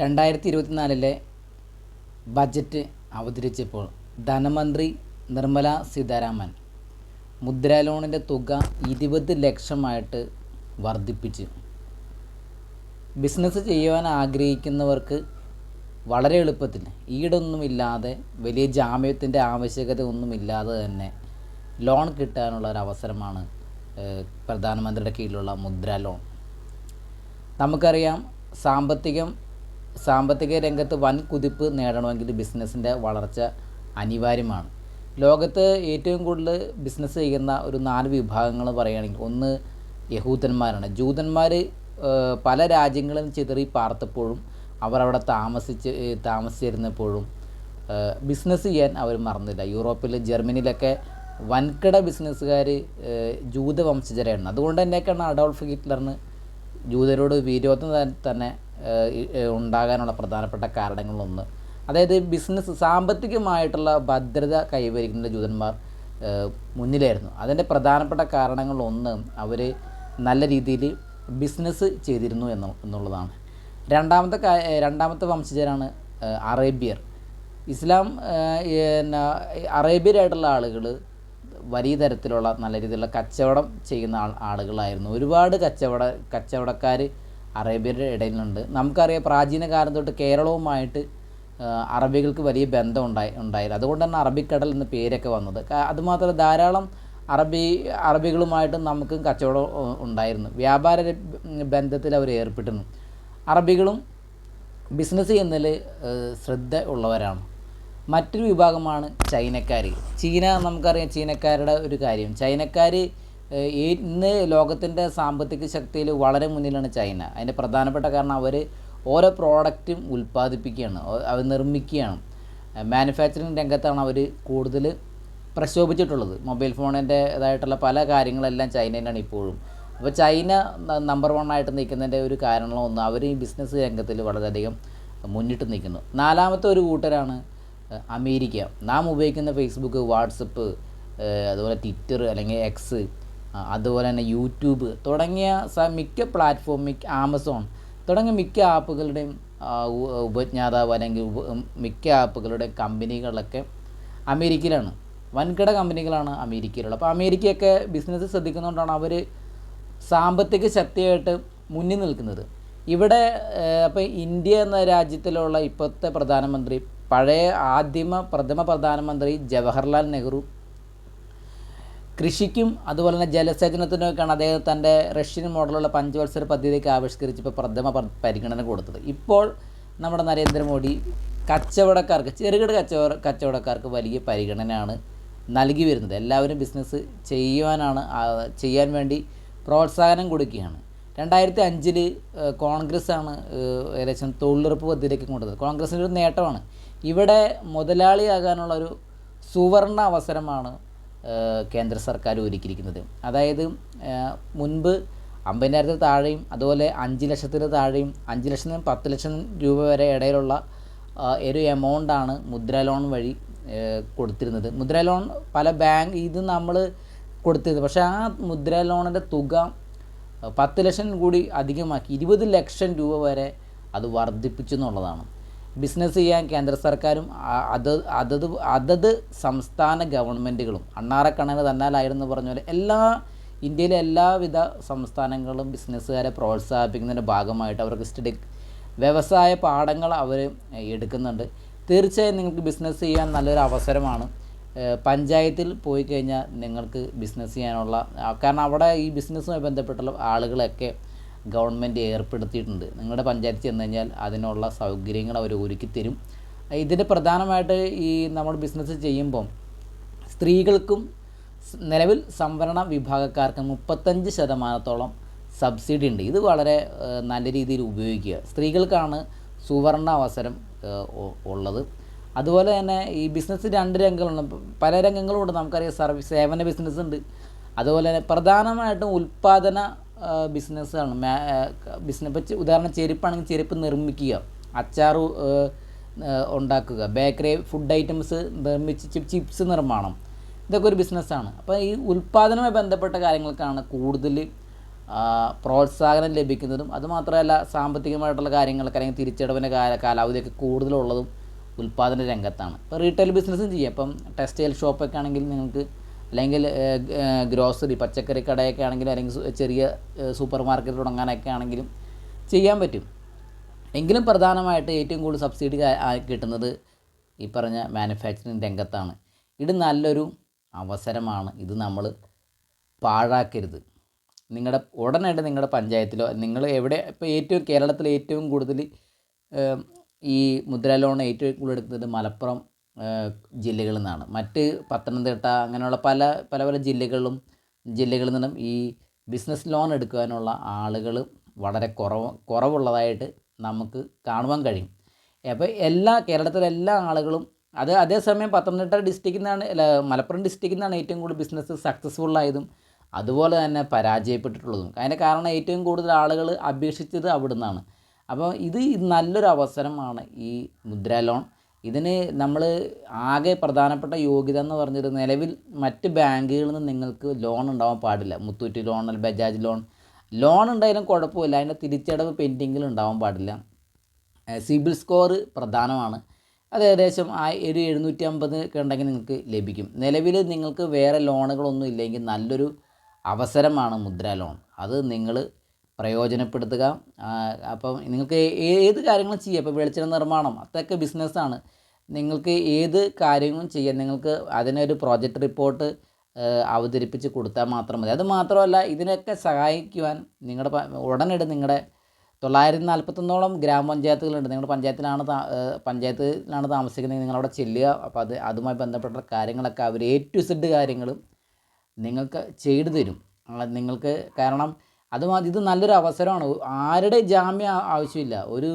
രണ്ടായിരത്തി ഇരുപത്തിനാലിലെ ബജറ്റ് അവതരിച്ചപ്പോൾ ധനമന്ത്രി നിർമ്മല സീതാരാമൻ മുദ്രാ ലോണിന്റെ തുക ഇരുപത് ലക്ഷമായിട്ട് വർദ്ധിപ്പിച്ചു. ബിസിനസ് ചെയ്യുവാൻ ആഗ്രഹിക്കുന്നവർക്ക് വളരെ എളുപ്പത്തിൽ ഈടൊന്നുമില്ലാതെ വലിയ ജാമ്യത്തിന്റെ ആവശ്യകത ഒന്നുമില്ലാതെ തന്നെ ലോൺ കിട്ടാനുള്ള ഒരു അവസരമാണ് പ്രധാനമന്ത്രിയുടെ കീഴിലുള്ള മുദ്രാ ലോൺ. നമുക്കറിയാം സാമ്പത്തികം സാമ്പത്തിക രംഗത്ത് വൻ കുതിപ്പ് നേടണമെങ്കിൽ ബിസിനസ്സിന്റെ വളർച്ച അനിവാര്യമാണ്. ലോകത്ത് ഏറ്റവും കൂടുതൽ ബിസിനസ് ചെയ്യുന്ന ഒരു നാല് വിഭാഗങ്ങൾ പറയുകയാണെങ്കിൽ ഒന്ന് യഹൂദന്മാരാണ്. ജൂതന്മാർ പല രാജ്യങ്ങളിൽ ചിതറി പാർത്തപ്പോഴും അവർ അവിടെ താമസിച്ച് താമസിച്ചിരുന്നപ്പോഴും ബിസിനസ് ചെയ്യാൻ അവർ മറന്നില്ല. യൂറോപ്പിൽ ജർമ്മനിയിലൊക്കെ വൻകിട ബിസിനസ്സുകാർ ജൂത വംശജരായിരുന്നു. അതുകൊണ്ട് തന്നെയൊക്കെയാണ് അഡോൾഫ് ഹിറ്റ്ലറിന് ജൂതരോട് വിരോധം തന്നെ ഉണ്ടാകാനുള്ള പ്രധാനപ്പെട്ട കാരണങ്ങളൊന്ന് അതായത് ബിസിനസ് സാമ്പത്തികമായിട്ടുള്ള ഭദ്രത കൈവരിക്കുന്ന ജൂതന്മാർ മുന്നിലായിരുന്നു. അതിന്റെ പ്രധാനപ്പെട്ട കാരണങ്ങളൊന്ന് അവർ നല്ല രീതിയിൽ ബിസിനസ് ചെയ്തിരുന്നു എന്ന എന്നുള്ളതാണ്. രണ്ടാമത്തെ രണ്ടാമത്തെ വംശജരാണ് അറേബ്യർ. ഇസ്ലാം പിന്നെ അറേബ്യരായിട്ടുള്ള ആളുകൾ വലിയ തരത്തിലുള്ള നല്ല രീതിയിലുള്ള കച്ചവടം ചെയ്യുന്ന ആളുകളായിരുന്നു. ഒരുപാട് കച്ചവട കച്ചവടക്കാർ അറേബ്യരുടെ ഇടയിലുണ്ട്. നമുക്കറിയാം പ്രാചീന കാലം തൊട്ട് കേരളവുമായിട്ട് അറബികൾക്ക് വലിയ ബന്ധം ഉണ്ടായി ഉണ്ടായിരുന്നു അതുകൊണ്ട് തന്നെ അറബിക്കടൽ എന്ന പേരൊക്കെ വന്നത്. അതുമാത്രമല്ല ധാരാളം അറബി അറബികളുമായിട്ട് നമുക്കും കച്ചവടം ഉണ്ടായിരുന്നു. വ്യാപാര ബന്ധത്തിൽ അവർ ഏർപ്പെട്ടിരുന്നു. അറബികളും ബിസിനസ് ചെയ്യുന്നതിൽ ശ്രദ്ധ ഉള്ളവരാണ്. മറ്റൊരു വിഭാഗമാണ് ചൈനക്കാർ ചീന നമുക്കറിയാം ചീനക്കാരുടെ ഒരു കാര്യം. ചൈനക്കാർ ഇന്ന് ലോകത്തിന്റെ സാമ്പത്തിക ശക്തിയിൽ വളരെ മുന്നിലാണ് ചൈന. അതിന്റെ പ്രധാനപ്പെട്ട കാരണം അവർ ഓരോ പ്രോഡക്റ്റും ഉൽപ്പാദിപ്പിക്കുകയാണ് അവർ നിർമ്മിക്കുകയാണ്. മാനുഫാക്ചറിങ് രംഗത്താണ് അവർ കൂടുതൽ പ്രശോഭിച്ചിട്ടുള്ളത് മൊബൈൽ ഫോണിന്റെതായിട്ടുള്ള പല കാര്യങ്ങളെല്ലാം ചൈനയിലാണ് ഇപ്പോഴും. അപ്പോൾ ചൈന നമ്പർ വൺ ആയിട്ട് നിൽക്കുന്നതിന്റെ ഒരു കാരണങ്ങളൊന്ന് അവർ ഈ ബിസിനസ് രംഗത്തിൽ വളരെയധികം മുന്നിട്ട് നിൽക്കുന്നു. നാലാമത്തെ ഒരു കൂട്ടരാണ് അമേരിക്ക. നാം ഉപയോഗിക്കുന്ന ഫേസ്ബുക്ക് വാട്സപ്പ് അതുപോലെ ട്വിറ്റർ അല്ലെങ്കിൽ എക്സ് അതുപോലെ തന്നെ യൂട്യൂബ് തുടങ്ങിയ മിക്ക പ്ലാറ്റ്ഫോം മിക്ക ആമസോൺ തുടങ്ങിയ മിക്ക ആപ്പുകളുടെയും ഉപജ്ഞാതാവ് അല്ലെങ്കിൽ മിക്ക ആപ്പുകളുടെ കമ്പനികളൊക്കെ അമേരിക്കയിലാണ്. വൻകിട കമ്പനികളാണ് അമേരിക്കയിലുള്ളത്. അപ്പോൾ അമേരിക്കയൊക്കെ ബിസിനസ് ശ്രദ്ധിക്കുന്നതുകൊണ്ടാണ് അവർ സാമ്പത്തിക ശക്തിയായിട്ട് മുന്നിൽ നിൽക്കുന്നത്. ഇവിടെ അപ്പോൾ ഇന്ത്യ എന്ന രാജ്യത്തിലുള്ള ഇപ്പോഴത്തെ പ്രധാനമന്ത്രി പഴയ ആദ്യമ പ്രഥമ പ്രധാനമന്ത്രി ജവഹർലാൽ നെഹ്റു കൃഷിക്കും അതുപോലെ തന്നെ ജലസേചനത്തിനൊക്കെയാണ് അദ്ദേഹം തന്റെ റഷ്യൻ മോഡലുള്ള പഞ്ചവത്സര പദ്ധതിയൊക്കെ ആവിഷ്കരിച്ച് ഇപ്പോൾ പ്രഥമ പരിഗണന കൊടുത്തത്. ഇപ്പോൾ നമ്മുടെ നരേന്ദ്രമോദി കച്ചവടക്കാർക്ക് ചെറുകിട കച്ചവട കച്ചവടക്കാർക്ക് വലിയ പരിഗണനയാണ് നൽകി വരുന്നത്. എല്ലാവരും ബിസിനസ് ചെയ്യുവാനാണ് ചെയ്യാൻ വേണ്ടി പ്രോത്സാഹനം കൊടുക്കുകയാണ്. രണ്ടായിരത്തി അഞ്ചിൽ കോൺഗ്രസ്സാണ് ഏകദേശം തൊഴിലുറപ്പ് പദ്ധതിയിലേക്ക് കൊണ്ടുവന്നത്. കോൺഗ്രസിന്റെ ഒരു നേട്ടമാണ്. ഇവിടെ മുതലാളിയാകാനുള്ള ഒരു സുവർണ അവസരമാണ് കേന്ദ്ര സർക്കാർ ഒരുക്കിയിരിക്കുന്നത്. അതായത് മുൻപ് അമ്പതിനായിരത്തിന് താഴെയും അതുപോലെ അഞ്ച് ലക്ഷത്തിന് താഴെയും അഞ്ച് ലക്ഷം പത്ത് ലക്ഷം രൂപ വരെ ഇടയിലുള്ള ഒരു എമൗണ്ടാണ് മുദ്ര ലോൺ വഴി കൊടുത്തിരുന്നത്. മുദ്ര ലോൺ പല ബാങ്ക് ഇത് നമ്മൾ കൊടുത്തിരുന്നത്. പക്ഷേ ആ മുദ്ര ലോണിന്റെ തുക പത്ത് ലക്ഷം കൂടി അധികമാക്കി ഇരുപത് ലക്ഷം രൂപ വരെ അത് വർദ്ധിപ്പിച്ചു എന്നുള്ളതാണ്. ബിസിനസ് ചെയ്യാൻ കേന്ദ്ര സർക്കാരും അതത് അത് അതത് അതത് സംസ്ഥാന ഗവൺമെന്റുകളും അണ്ണാറക്കണ്ണന് തന്നാലായിരുന്നു പറഞ്ഞ പോലെ എല്ലാ ഇന്ത്യയിലെ എല്ലാവിധ സംസ്ഥാനങ്ങളും ബിസിനസ്സുകാരെ പ്രോത്സാഹിപ്പിക്കുന്നതിന്റെ ഭാഗമായിട്ട് അവർക്ക് സ്റ്റഡി വ്യവസായ പാഠങ്ങൾ അവർ എടുക്കുന്നുണ്ട്. തീർച്ചയായും നിങ്ങൾക്ക് ബിസിനസ് ചെയ്യാൻ നല്ലൊരു അവസരമാണ്. പഞ്ചായത്തിൽ പോയി കഴിഞ്ഞാൽ നിങ്ങൾക്ക് ബിസിനസ് ചെയ്യാനുള്ള കാരണം അവിടെ ഈ ബിസിനസ്സുമായി ബന്ധപ്പെട്ടുള്ള ആളുകളൊക്കെ ഗവൺമെന്റ് ഏർപ്പെടുത്തിയിട്ടുണ്ട്. നിങ്ങളുടെ പഞ്ചായത്ത് ചെന്ന് കഴിഞ്ഞാൽ അതിനുള്ള സൗകര്യങ്ങൾ അവർ ഒരുക്കി തരും. ഇതിന് പ്രധാനമായിട്ട് ഈ നമ്മൾ ബിസിനസ് ചെയ്യുമ്പം സ്ത്രീകൾക്കും നിലവിൽ സംവരണ വിഭാഗക്കാർക്ക് മുപ്പത്തഞ്ച് ശതമാനത്തോളം സബ്സിഡി ഉണ്ട്. ഇത് വളരെ നല്ല രീതിയിൽ ഉപയോഗിക്കുക. സ്ത്രീകൾക്കാണ് സുവർണ അവസരം ഉള്ളത്. അതുപോലെ തന്നെ ഈ ബിസിനസ് രണ്ട് രംഗങ്ങളുണ്ട്. പല രംഗങ്ങളുണ്ട്. നമുക്കറിയാം സർവീസ് സേവന ബിസിനസ് ഉണ്ട്. അതുപോലെ തന്നെ പ്രധാനമായിട്ടും ഉൽപ്പാദന ബിസിനസ്സാണ്. ബിസിനസ് ഉദാഹരണം ചെരുപ്പാണെങ്കിൽ ചെരുപ്പ് നിർമ്മിക്കുക. അച്ചാർ ഉണ്ടാക്കുക. ബേക്കറി ഫുഡ് ഐറ്റംസ് നിർമ്മിച്ച് ചിപ്സ് നിർമ്മാണം. ഇതൊക്കെ ഒരു ബിസിനസ്സാണ്. അപ്പോൾ ഈ ഉൽപ്പാദനവുമായി ബന്ധപ്പെട്ട കാര്യങ്ങൾക്കാണ് കൂടുതൽ പ്രോത്സാഹനം ലഭിക്കുന്നതും അതുമാത്രമല്ല സാമ്പത്തികമായിട്ടുള്ള കാര്യങ്ങളൊക്കെ അല്ലെങ്കിൽ തിരിച്ചടവിന്റെ കാല കാലാവധിയൊക്കെ കൂടുതലുള്ളതും ഉൽപ്പാദന രംഗത്താണ്. ഇപ്പോൾ റീറ്റെയിൽ ബിസിനസ്സും ചെയ്യാം. ഇപ്പം ടെക്സ്റ്റൈൽ ഷോപ്പൊക്കെ ആണെങ്കിൽ നിങ്ങൾക്ക് അല്ലെങ്കിൽ ഗ്രോസറി പച്ചക്കറി കടയൊക്കെ ആണെങ്കിലും അല്ലെങ്കിൽ ചെറിയ സൂപ്പർ മാർക്കറ്റ് തുടങ്ങാനൊക്കെ ആണെങ്കിലും ചെയ്യാൻ പറ്റും. എങ്കിലും പ്രധാനമായിട്ട് ഏറ്റവും കൂടുതൽ സബ്സിഡി കിട്ടുന്നത് ഈ പറഞ്ഞ മാനുഫാക്ചറിങ് രംഗത്താണ്. ഇത് നല്ലൊരു അവസരമാണ്. ഇത് നമ്മൾ പാഴാക്കരുത്. നിങ്ങളുടെ ഉടനടി നിങ്ങളുടെ പഞ്ചായത്തിലോ നിങ്ങൾ എവിടെ ഇപ്പോൾ ഏറ്റവും കേരളത്തിൽ ഏറ്റവും കൂടുതൽ ഈ മുദ്ര ലോൺ ഏറ്റവും കൂടുതൽ എടുക്കുന്നത് മലപ്പുറം ജില്ലകളിൽ നിന്നാണ്. മറ്റ് പത്തനംതിട്ട അങ്ങനെയുള്ള പല പല പല ജില്ലകളിലും ജില്ലകളിൽ നിന്നും ഈ ബിസിനസ് ലോൺ എടുക്കുവാനുള്ള ആളുകൾ വളരെ കുറവ് കുറവുള്ളതായിട്ട് നമുക്ക് കാണുവാൻ കഴിയും. അപ്പോൾ എല്ലാ കേരളത്തിലെ എല്ലാ ആളുകളും അത് അതേസമയം പത്തനംതിട്ട ഡിസ്ട്രിക്റ്റിൽ നിന്നാണ് അല്ല മലപ്പുറം ഡിസ്ട്രിക്റ്റിൽ നിന്നാണ് ഏറ്റവും കൂടുതൽ ബിസിനസ് സക്സസ്ഫുള്ളായതും അതുപോലെ തന്നെ പരാജയപ്പെട്ടിട്ടുള്ളതും. അതിന്റെ കാരണം ഏറ്റവും കൂടുതൽ ആളുകൾ അപേക്ഷിച്ചത് അവിടെ നിന്നാണ് അപ്പോൾ ഇത് നല്ലൊരു അവസരമാണ് ഈ മുദ്ര ലോൺ ഇതിന് നമ്മൾ ആകെ പ്രധാനപ്പെട്ട യോഗ്യത എന്ന് പറഞ്ഞത് നിലവിൽ മറ്റ് ബാങ്കുകളിൽ നിന്ന് നിങ്ങൾക്ക് ലോൺ ഉണ്ടാവാൻ പാടില്ല. മുത്തൂറ്റ് ലോൺ അല്ലെങ്കിൽ ബജാജ് ലോൺ ലോൺ ഉണ്ടായാലും കുഴപ്പമില്ല. അതിന്റെ തിരിച്ചടവ് പെൻഡിങ്ങിൽ ഉണ്ടാവാൻ പാടില്ല. സിബിൽ സ്കോർ പ്രധാനമാണ്. അത് ഏകദേശം ആ ഒരു എഴുന്നൂറ്റി അമ്പത് ഒക്കെ ഉണ്ടെങ്കിൽ നിങ്ങൾക്ക് ലഭിക്കും. നിലവിൽ നിങ്ങൾക്ക് വേറെ ലോണുകളൊന്നും ഇല്ലെങ്കിൽ നല്ലൊരു അവസരമാണ് മുദ്ര ലോൺ അത് നിങ്ങൾ പ്രയോജനപ്പെടുത്തുക. അപ്പം നിങ്ങൾക്ക് ഏത് കാര്യങ്ങളും ചെയ്യാം. ഇപ്പോൾ വെളിച്ചെണ്ണ നിർമ്മാണം അതൊക്കെ ബിസിനസ്സാണ് നിങ്ങൾക്ക് ഏത് കാര്യങ്ങളും ചെയ്യാം. നിങ്ങൾക്ക് അതിനൊരു പ്രോജക്റ്റ് റിപ്പോർട്ട് അവതരിപ്പിച്ച് കൊടുത്താൽ മാത്രം മതി. അത് മാത്രമല്ല ഇതിനൊക്കെ സഹായിക്കുവാൻ നിങ്ങളുടെ ഉടനടി നിങ്ങളുടെ തൊള്ളായിരത്തി നാൽപ്പത്തൊന്നോളം ഗ്രാമപഞ്ചായത്തുകളുണ്ട്. നിങ്ങളുടെ പഞ്ചായത്തിലാണ് പഞ്ചായത്തിലാണ് താമസിക്കുന്നത്. നിങ്ങളവിടെ ചെല്ലുക. അപ്പോൾ അത് അതുമായി ബന്ധപ്പെട്ട കാര്യങ്ങളൊക്കെ അവർ എ ടു സെഡ് കാര്യങ്ങളും നിങ്ങൾക്ക് ചെയ്തു തരും. നിങ്ങൾക്ക് കാരണം അത് ഇത് നല്ലൊരു അവസരമാണ്. ആരുടെ ജാമ്യം ആവശ്യമില്ല. ഒരു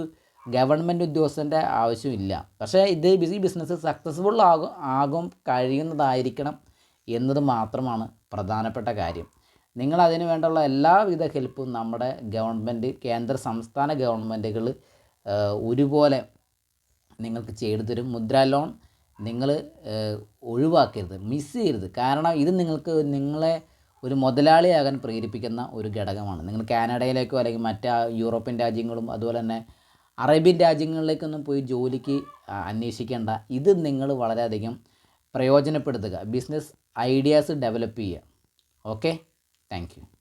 ഗവൺമെന്റ് ഉദ്യോഗസ്ഥന്റെ ആവശ്യമില്ല. പക്ഷേ ഇത് ബിസി ബിസിനസ് സക്സസ്ഫുൾ ആകും ആകും കഴിയുന്നതായിരിക്കണം എന്നത് മാത്രമാണ് പ്രധാനപ്പെട്ട കാര്യം. നിങ്ങൾ അതിന് വേണ്ടുള്ള എല്ലാവിധ ഹെൽപ്പും നമ്മുടെ ഗവൺമെന്റ് കേന്ദ്ര സംസ്ഥാന ഗവൺമെന്റുകൾ ഒരുപോലെ നിങ്ങൾക്ക് ചെയ്തു തരും. മുദ്ര ലോൺ നിങ്ങൾ ഒഴിവാക്കരുത്. മിസ് ചെയ്യരുത്. കാരണം ഇത് നിങ്ങൾക്ക് നിങ്ങളെ ഒരു മുതലാളിയാകാൻ പ്രേരിപ്പിക്കുന്ന ഒരു ഘടകമാണ്. നിങ്ങൾ കാനഡയിലേക്കോ അല്ലെങ്കിൽ മറ്റ് യൂറോപ്യൻ രാജ്യങ്ങളും അതുപോലെ തന്നെ അറേബ്യൻ രാജ്യങ്ങളിലേക്കൊന്നും പോയി ജോലിക്ക് അന്വേഷിക്കേണ്ട. ഇത് നിങ്ങൾ വളരെയധികം പ്രയോജനപ്പെടുത്തുക. ബിസിനസ് ഐഡിയാസ് ഡെവലപ്പ് ചെയ്യുക. ഓക്കെ? താങ്ക്